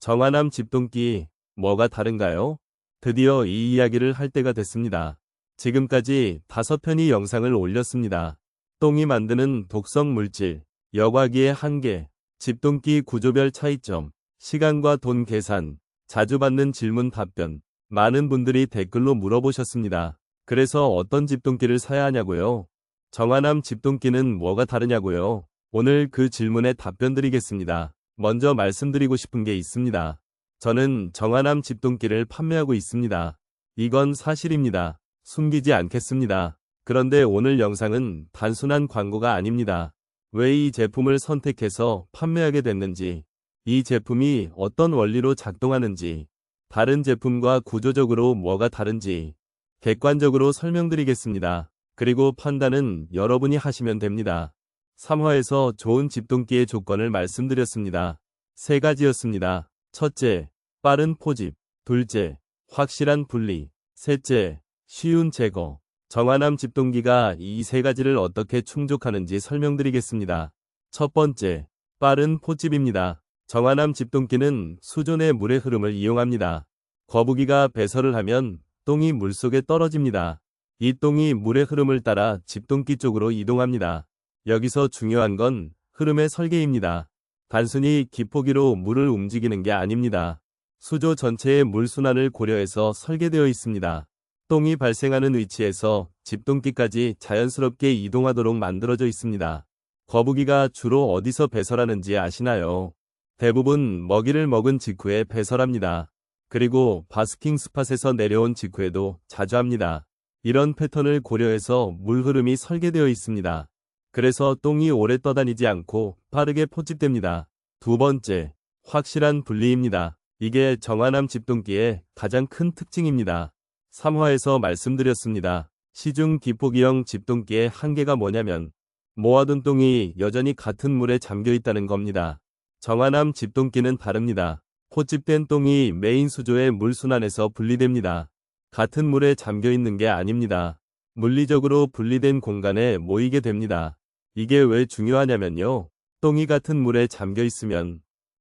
정화남 집동기, 뭐가 다른가요? 드디어 이 이야기를 할 때가 됐습니다. 지금까지 다섯 편의 영상을 올렸습니다. 똥이 만드는 독성 물질, 여과기의 한계, 집동기 구조별 차이점, 시간과 돈 계산, 자주 받는 질문 답변, 많은 분들이 댓글로 물어보셨습니다. 그래서 어떤 집동기를 사야 하냐고요? 정화남 집동기는 뭐가 다르냐고요? 오늘 그 질문에 답변 드리겠습니다. 먼저 말씀드리고 싶은 게 있습니다. 저는 정화남 집동기를 판매하고 있습니다. 이건 사실입니다. 숨기지 않겠습니다. 그런데 오늘 영상은 단순한 광고가 아닙니다. 왜 이 제품을 선택해서 판매하게 됐는지, 이 제품이 어떤 원리로 작동하는지, 다른 제품과 구조적으로 뭐가 다른지 객관적으로 설명드리겠습니다. 그리고 판단은 여러분이 하시면 됩니다. 3화에서 좋은 집동기의 조건을 말씀드렸습니다. 세 가지였습니다. 첫째, 빠른 포집. 둘째, 확실한 분리. 셋째, 쉬운 제거. 정화남 집동기가 이 세 가지를 어떻게 충족하는지 설명드리겠습니다. 첫 번째, 빠른 포집입니다. 정화남 집동기는 수존의 물의 흐름을 이용합니다. 거북이가 배설을 하면 똥이 물속에 떨어집니다. 이 똥이 물의 흐름을 따라 집동기 쪽으로 이동합니다. 여기서 중요한 건 흐름의 설계입니다. 단순히 기포기로 물을 움직이는 게 아닙니다. 수조 전체의 물순환을 고려해서 설계되어 있습니다. 똥이 발생하는 위치에서 집동기까지 자연스럽게 이동하도록 만들어져 있습니다. 거북이가 주로 어디서 배설하는지 아시나요? 대부분 먹이를 먹은 직후에 배설합니다. 그리고 바스킹 스팟에서 내려온 직후에도 자주 합니다. 이런 패턴을 고려해서 물 흐름이 설계되어 있습니다. 그래서 똥이 오래 떠다니지 않고 빠르게 포집됩니다. 두 번째, 확실한 분리입니다. 이게 정화남 집동기의 가장 큰 특징입니다. 3화에서 말씀드렸습니다. 시중 기포기형 집동기의 한계가 뭐냐면 모아둔 똥이 여전히 같은 물에 잠겨 있다는 겁니다. 정화남 집동기는 다릅니다. 포집된 똥이 메인 수조의 물순환에서 분리됩니다. 같은 물에 잠겨 있는 게 아닙니다. 물리적으로 분리된 공간에 모이게 됩니다. 이게 왜 중요하냐면요. 똥이 같은 물에 잠겨 있으면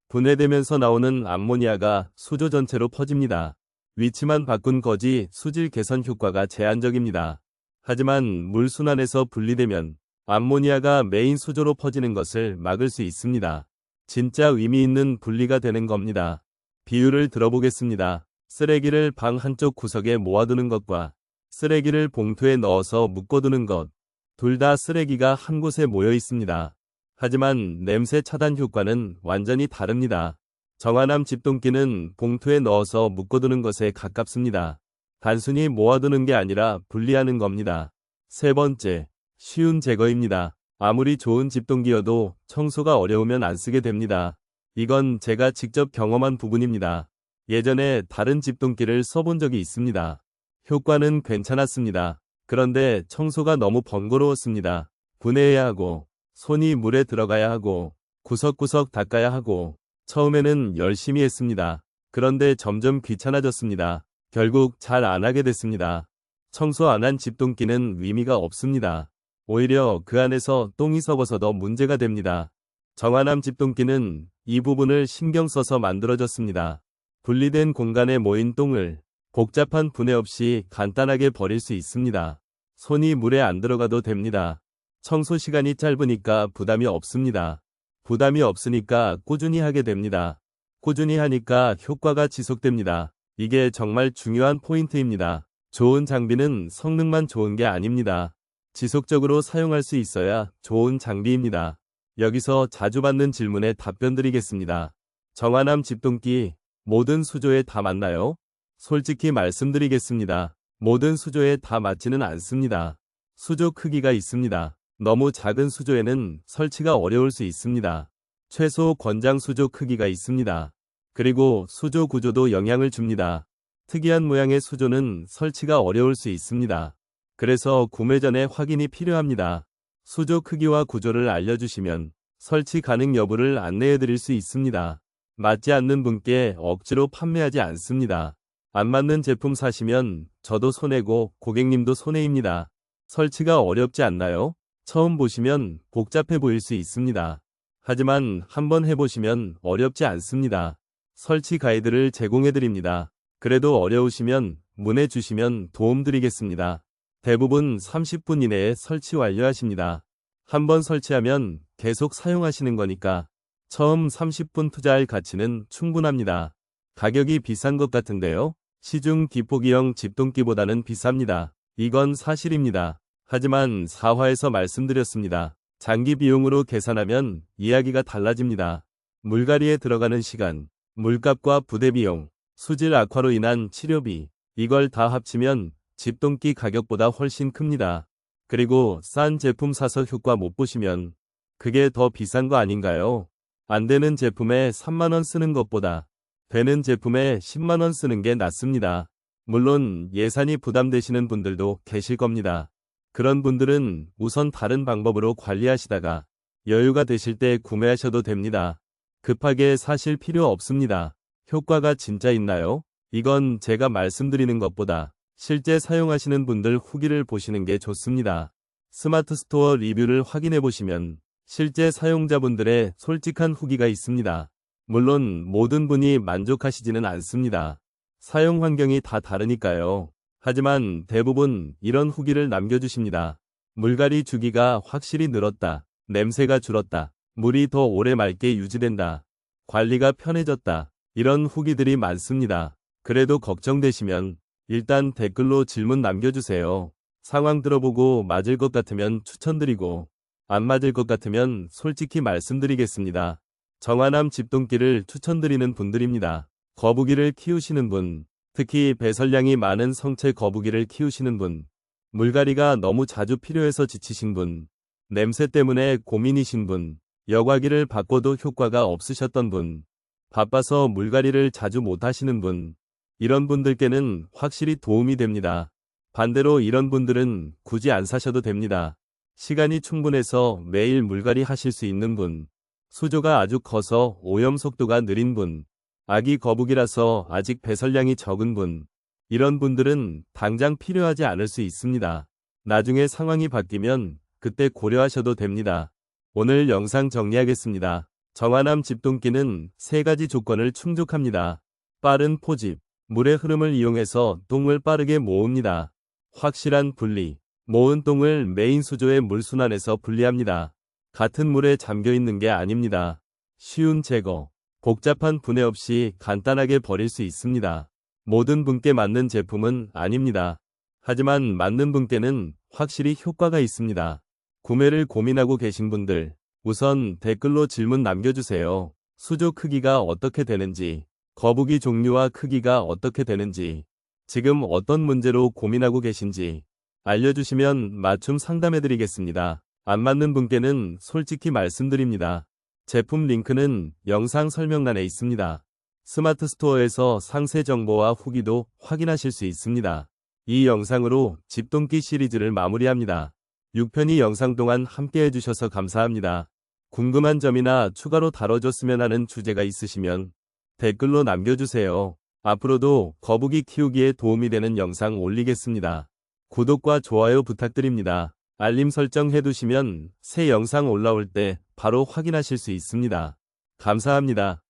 분해되면서 나오는 암모니아가 수조 전체로 퍼집니다. 위치만 바꾼 거지 수질 개선 효과가 제한적입니다. 하지만 물 순환에서 분리되면 암모니아가 메인 수조로 퍼지는 것을 막을 수 있습니다. 진짜 의미 있는 분리가 되는 겁니다. 비유를 들어보겠습니다. 쓰레기를 방 한쪽 구석에 모아두는 것과 쓰레기를 봉투에 넣어서 묶어두는 것. 둘 다 쓰레기가 한 곳에 모여 있습니다. 하지만 냄새 차단 효과는 완전히 다릅니다. 정화남 집동기는 봉투에 넣어서 묶어두는 것에 가깝습니다. 단순히 모아두는 게 아니라 분리하는 겁니다. 세 번째, 쉬운 제거입니다. 아무리 좋은 집동기여도 청소가 어려우면 안 쓰게 됩니다. 이건 제가 직접 경험한 부분입니다. 예전에 다른 집동기를 써본 적이 있습니다. 효과는 괜찮았습니다. 그런데 청소가 너무 번거로웠습니다. 분해해야 하고, 손이 물에 들어가야 하고, 구석구석 닦아야 하고, 처음에는 열심히 했습니다. 그런데 점점 귀찮아졌습니다. 결국 잘 안 하게 됐습니다. 청소 안 한 집동기는 의미가 없습니다. 오히려 그 안에서 똥이 썩어서 더 문제가 됩니다. 정화남 집동기는 이 부분을 신경 써서 만들어졌습니다. 분리된 공간에 모인 똥을 복잡한 분해 없이 간단하게 버릴 수 있습니다. 손이 물에 안 들어가도 됩니다. 청소 시간이 짧으니까 부담이 없습니다. 부담이 없으니까 꾸준히 하게 됩니다. 꾸준히 하니까 효과가 지속됩니다. 이게 정말 중요한 포인트입니다. 좋은 장비는 성능만 좋은 게 아닙니다. 지속적으로 사용할 수 있어야 좋은 장비입니다. 여기서 자주 받는 질문에 답변 드리겠습니다. 정화남 집동기 모든 수조에 다 맞나요? 솔직히 말씀드리겠습니다. 모든 수조에 다 맞지는 않습니다. 수조 크기가 있습니다. 너무 작은 수조에는 설치가 어려울 수 있습니다. 최소 권장 수조 크기가 있습니다. 그리고 수조 구조도 영향을 줍니다. 특이한 모양의 수조는 설치가 어려울 수 있습니다. 그래서 구매 전에 확인이 필요합니다. 수조 크기와 구조를 알려주시면 설치 가능 여부를 안내해 드릴 수 있습니다. 맞지 않는 분께 억지로 판매하지 않습니다. 안 맞는 제품 사시면 저도 손해고 고객님도 손해입니다. 설치가 어렵지 않나요? 처음 보시면 복잡해 보일 수 있습니다. 하지만 한번 해보시면 어렵지 않습니다. 설치 가이드를 제공해드립니다. 그래도 어려우시면 문의 주시면 도움드리겠습니다. 대부분 30분 이내에 설치 완료하십니다. 한번 설치하면 계속 사용하시는 거니까 처음 30분 투자할 가치는 충분합니다. 가격이 비싼 것 같은데요. 시중 기포기형 집동기보다는 비쌉니다. 이건 사실입니다. 하지만 4화에서 말씀드렸습니다. 장기 비용으로 계산하면 이야기가 달라집니다. 물갈이에 들어가는 시간, 물값과 부대 비용, 수질 악화로 인한 치료비, 이걸 다 합치면 집동기 가격보다 훨씬 큽니다. 그리고 싼 제품 사서 효과 못 보시면 그게 더 비싼 거 아닌가요? 안 되는 제품에 3만원 쓰는 것보다 되는 제품에 10만원 쓰는 게 낫습니다. 물론 예산이 부담되시는 분들도 계실 겁니다. 그런 분들은 우선 다른 방법으로 관리하시다가 여유가 되실 때 구매하셔도 됩니다. 급하게 사실 필요 없습니다. 효과가 진짜 있나요? 이건 제가 말씀드리는 것보다 실제 사용하시는 분들 후기를 보시는 게 좋습니다. 스마트 스토어 리뷰를 확인해 보시면 실제 사용자분들의 솔직한 후기가 있습니다. 물론 모든 분이 만족하시지는 않습니다. 사용 환경이 다 다르니까요. 하지만 대부분 이런 후기를 남겨주십니다. 물갈이 주기가 확실히 늘었다. 냄새가 줄었다. 물이 더 오래 맑게 유지된다. 관리가 편해졌다. 이런 후기들이 많습니다. 그래도 걱정되시면 일단 댓글로 질문 남겨주세요. 상황 들어보고 맞을 것 같으면 추천드리고 안 맞을 것 같으면 솔직히 말씀드리겠습니다. 정화남 집동기를 추천드리는 분들입니다. 거북이를 키우시는 분, 특히 배설량이 많은 성체 거북이를 키우시는 분, 물갈이가 너무 자주 필요해서 지치신 분, 냄새 때문에 고민이신 분, 여과기를 바꿔도 효과가 없으셨던 분, 바빠서 물갈이를 자주 못하시는 분, 이런 분들께는 확실히 도움이 됩니다. 반대로 이런 분들은 굳이 안 사셔도 됩니다. 시간이 충분해서 매일 물갈이 하실 수 있는 분, 수조가 아주 커서 오염 속도가 느린 분, 아기 거북이라서 아직 배설량이 적은 분, 이런 분들은 당장 필요하지 않을 수 있습니다. 나중에 상황이 바뀌면 그때 고려하셔도 됩니다. 오늘 영상 정리하겠습니다. 정화남 집동기는 세 가지 조건을 충족합니다. 빠른 포집, 물의 흐름을 이용해서 똥을 빠르게 모읍니다. 확실한 분리, 모은 똥을 메인 수조의 물순환에서 분리합니다. 같은 물에 잠겨 있는 게 아닙니다. 쉬운 제거, 복잡한 분해 없이 간단하게 버릴 수 있습니다. 모든 분께 맞는 제품은 아닙니다. 하지만 맞는 분께는 확실히 효과가 있습니다. 구매를 고민하고 계신 분들, 우선 댓글로 질문 남겨주세요. 수조 크기가 어떻게 되는지, 거북이 종류와 크기가 어떻게 되는지, 지금 어떤 문제로 고민하고 계신지, 알려주시면 맞춤 상담해드리겠습니다. 안 맞는 분께는 솔직히 말씀드립니다. 제품 링크는 영상 설명란에 있습니다. 스마트 스토어에서 상세 정보와 후기도 확인하실 수 있습니다. 이 영상으로 집동기 시리즈를 마무리합니다. 6편이 영상 동안 함께 해주셔서 감사합니다. 궁금한 점이나 추가로 다뤄줬으면 하는 주제가 있으시면 댓글로 남겨주세요. 앞으로도 거북이 키우기에 도움이 되는 영상 올리겠습니다. 구독과 좋아요 부탁드립니다. 알림 설정 해두시면 새 영상 올라올 때 바로 확인하실 수 있습니다. 감사합니다.